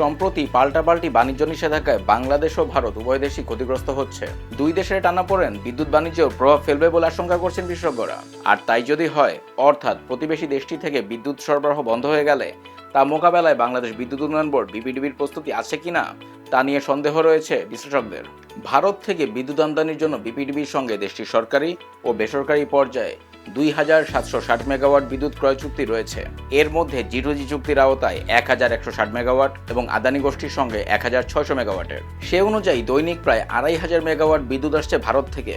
সম্প্রতি পাল্টাপাল্টি বাণিজ্য নিষেধাজ্ঞায় বাংলাদেশ ও ভারত উভয় দেশই ক্ষতিগ্রস্ত হচ্ছে। দুই দেশের টানাপোড়েন বিদ্যুৎ বাণিজ্যেও প্রভাব ফেলবে বলে আশঙ্কা করছেন বিশেষজ্ঞরা। আর তাই যদি হয়, অর্থাৎ প্রতিবেশী দেশটি থেকে বিদ্যুৎ সরবরাহ বন্ধ হয়ে গেলে, তা মোকাবেলায় বাংলাদেশ বিদ্যুৎ উন্নয়ন বোর্ড বিপিডিবির প্রস্তুতি আছে কিনা, তা নিয়ে সন্দেহ রয়েছে বিশ্লেষকদের। ভারত থেকে বিদ্যুৎ আমদানির জন্য বিপিডিবির সঙ্গে দেশটির সরকারি ও বেসরকারি পর্যায়ে দুই হাজার সাতশো ষাট মেগাওয়াট বিদ্যুৎ ক্রয় চুক্তি রয়েছে। এর মধ্যে জিরোজি চুক্তির আওতায় এক হাজার একশো ষাট মেগাওয়াট এবং আদানি গোষ্ঠীর সঙ্গে এক হাজার ছয়শো মেগাওয়াটের। সে অনুযায়ী দৈনিক প্রায় আড়াই হাজার মেগাওয়াট বিদ্যুৎ আসছে ভারত থেকে,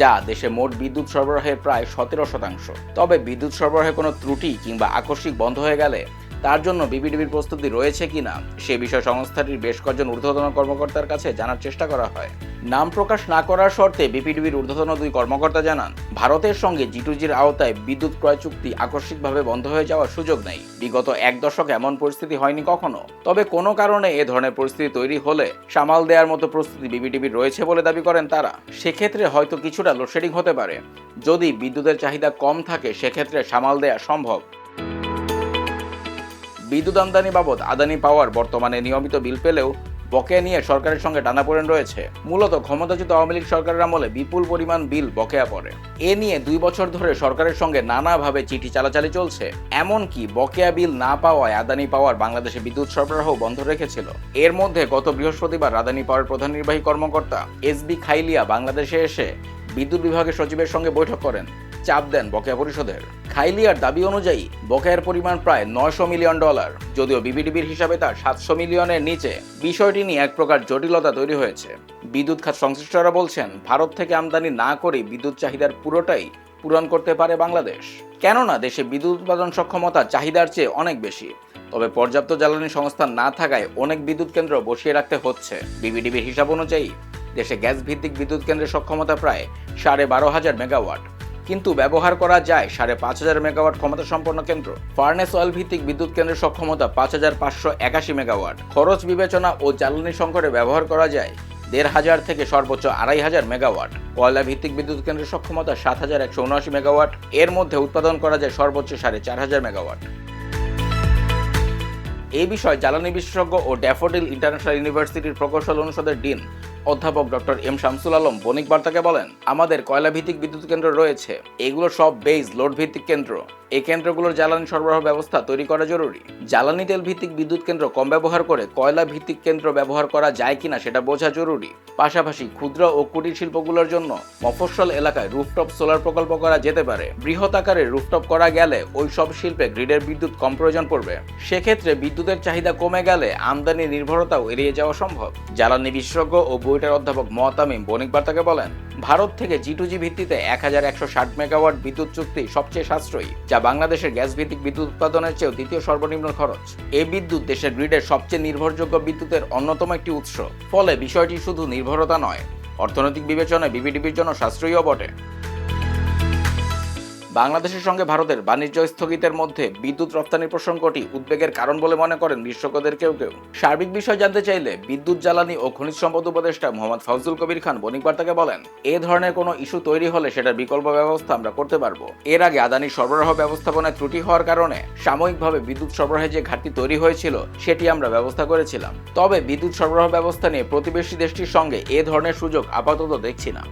যা দেশে মোট বিদ্যুৎ সরবরাহের প্রায় সতেরো শতাংশ। তবে বিদ্যুৎ সরবরাহে কোনো ত্রুটি কিংবা আকস্মিক বন্ধ হয়ে গেলে তার জন্য বিবিডিবির প্রস্তুতি রয়েছে কিনা, সে বিষয়ে সংস্থাটির বেশ কয়েকজন ঊর্ধ্বতন কর্মকর্তার কাছে জানার চেষ্টা করা হয়। নাম প্রকাশ না করার শর্তে বিপিডিবির ঊর্ধ্বতন দুই কর্মকর্তা জানান, ভারতের সঙ্গে জিটুজির আওতায় বিদ্যুৎ ক্রয় চুক্তি আকস্মিকভাবে বন্ধ হয়ে যাওয়ার সুযোগ নেই। বিগত এক দশক এমন পরিস্থিতি হয়নি কখনো। তবে কোনো কারণে এ ধরনের পরিস্থিতি তৈরি হলে সামাল দেওয়ার মতো প্রস্তুতি বিবিডিবির রয়েছে বলে দাবি করেন তারা। সেক্ষেত্রে হয়তো কিছুটা লোডশেডিং হতে পারে। যদি বিদ্যুতের চাহিদা কম থাকে, সেক্ষেত্রে সামাল দেওয়া সম্ভব। বিদ্যুৎ আমদানি বাবদ আদানি পাওয়ার বর্তমানে নিয়মিত বিল পেলেও বকেয়া নিয়ে সরকারের সঙ্গে টানাপোড়েন রয়েছে। মূলত ক্ষমতাচ্যুত আওয়ামী লীগ সরকারের আমলে বিপুল পরিমাণ বিল বকেয়া পড়ে। এ নিয়ে দুই বছর ধরে সরকারের সঙ্গে নানাভাবে চিঠি চালাচালি চলছে। এমনকি বকেয়া বিল না পাওয়ায় আদানি পাওয়ার বাংলাদেশে বিদ্যুৎ সরবরাহ বন্ধ রেখেছিল। এর মধ্যে গত বৃহস্পতিবার আদানি পাওয়ার প্রধান নির্বাহী কর্মকর্তা এস বি খাইলিয়া বাংলাদেশে এসে বিদ্যুৎ বিভাগের সচিবের সঙ্গে বৈঠক করেন। চাপ দেন বকেয়া পরিষদের খাইলিয়ার দাবি অনুযায়ী, বকেয়ার পরিমাণ প্রায় নয়শো মিলিয়ন ডলার, যদিও বিবিডিবির হিসাবে তা সাতশো মিলিয়নের নিচে। বিষয়টি নিয়ে এক প্রকার জটিলতা তৈরি হয়েছে। বিদ্যুৎ খাত সংশ্লিষ্টরা বলছেন, ভারত থেকে আমদানি না করে বিদ্যুৎ চাহিদার পুরোটাই পূরণ করতে পারে বাংলাদেশ। কেননা, দেশে বিদ্যুৎ উৎপাদন সক্ষমতা চাহিদার চেয়ে অনেক বেশি। তবে পর্যাপ্ত জ্বালানি সংস্থান না থাকায় অনেক বিদ্যুৎ কেন্দ্র বসিয়ে রাখতে হচ্ছে। বিবিডিবির হিসাব অনুযায়ী, দেশে গ্যাস ভিত্তিক বিদ্যুৎ কেন্দ্রের সক্ষমতা প্রায় সাড়ে বারো হাজার মেগাওয়াট। কিন্তু ব্যবহার করা যায় সাড়ে পাঁচ হাজার মেগাওয়াট ক্ষমতা সম্পন্ন কেন্দ্র। ফার্নেস অয়েল ভিত্তিক বিদ্যুৎ কেন্দ্রের সক্ষমতা পাঁচ হাজার পাঁচশো একাশি মেগাওয়াট। খরচ বিবেচনা ও জ্বালানি সংকটে ব্যবহার করা যায় দেড় হাজার থেকে সর্বোচ্চ আড়াই হাজার মেগাওয়াট। কয়লা ভিত্তিক বিদ্যুৎ কেন্দ্রের সক্ষমতা সাত হাজার একশো উনআশি মেগাওয়াট। এর মধ্যে উৎপাদন করা যায় সর্বোচ্চ সাড়ে চার হাজার মেগাওয়াট। এই বিষয়ে জ্বালানি বিশেষজ্ঞ ও ড্যাফোডিল ইন্টারন্যাশনাল ইউনিভার্সিটির প্রকৌশল অনুষদের ডিন অধ্যাপক ডক্টর এম শামসুল আলম বণিক বার্তাকে বলেন, আমাদের কয়লা ভিত্তিক বিদ্যুৎ কেন্দ্র রয়েছে। এগুলো সব বেজ লোড ভিত্তিক কেন্দ্র। এই কেন্দ্রগুলোর জ্বালানি সরবরাহ ব্যবস্থা তৈরি করা জরুরি। জ্বালানি তেল ভিত্তিক বিদ্যুৎ কেন্দ্র কম ব্যবহার করে কয়লা ভিত্তিক কেন্দ্র ব্যবহার করা যায় কিনা সেটা বোঝা জরুরি। পাশাপাশি ক্ষুদ্র ও কুটির শিল্পগুলোর জন্য মফস্বল এলাকায় রুফটপ সোলার প্রকল্প করা যেতে পারে। বৃহৎ আকারে রুফটপ করা গেলে ওই সব শিল্পে গ্রিডের বিদ্যুৎ কম প্রয়োজন পড়বে। সেক্ষেত্রে বিদ্যুতের চাহিদা কমে গেলে আমদানি নির্ভরতাও এড়িয়ে যাওয়া সম্ভব। জ্বালানি বিশেষজ্ঞ ও বুয়েটের অধ্যাপক মহতামিম বণিক বার্তাকে বলেন, ভারত থেকে জি টু জি ভিত্তিতে এক হাজার একশো ষাট মেগাওয়াট বিদ্যুৎ চুক্তি সবচেয়ে সাশ্রয়ী, যা বাংলাদেশের গ্যাস ভিত্তিক বিদ্যুৎ উৎপাদনের চেয়েও দ্বিতীয় সর্বনিম্ন খরচ। এই বিদ্যুৎ দেশের গ্রিডের সবচেয়ে নির্ভরযোগ্য বিদ্যুতের অন্যতম একটি উৎস। ফলে বিষয়টি শুধু নির্ভরতা নয়, অর্থনৈতিক বিবেচনায় বিবিডিবির জন্য সাশ্রয়ীও বটে। বাংলাদেশের সঙ্গে ভারতের বাণিজ্য স্থগিতের মধ্যে বিদ্যুৎ রপ্তানির প্রসঙ্গটি উদ্বেগের কারণ বলে মনে করেন বিশেষজ্ঞদের কেউ কেউ। সার্বিক বিষয় জানতে চাইলে বিদ্যুৎ, জ্বালানি ও খনিজ সম্পদ উপদেষ্টা মোহাম্মদ ফাউজুল কবির খান বণিক বার্তাকে বলেন, এ ধরনের কোনো ইস্যু তৈরি হলে সেটার বিকল্প ব্যবস্থা আমরা করতে পারব। এর আগে আদানির সরবরাহ ব্যবস্থাপনায় ত্রুটি হওয়ার কারণে সাময়িকভাবে বিদ্যুৎ সরবরাহে যে ঘাটতি তৈরি হয়েছিল, সেটি আমরা ব্যবস্থা করেছিলাম। তবে বিদ্যুৎ সরবরাহ ব্যবস্থা নিয়ে প্রতিবেশী দেশটির সঙ্গে এ ধরনের সুযোগ আপাতত দেখছি না।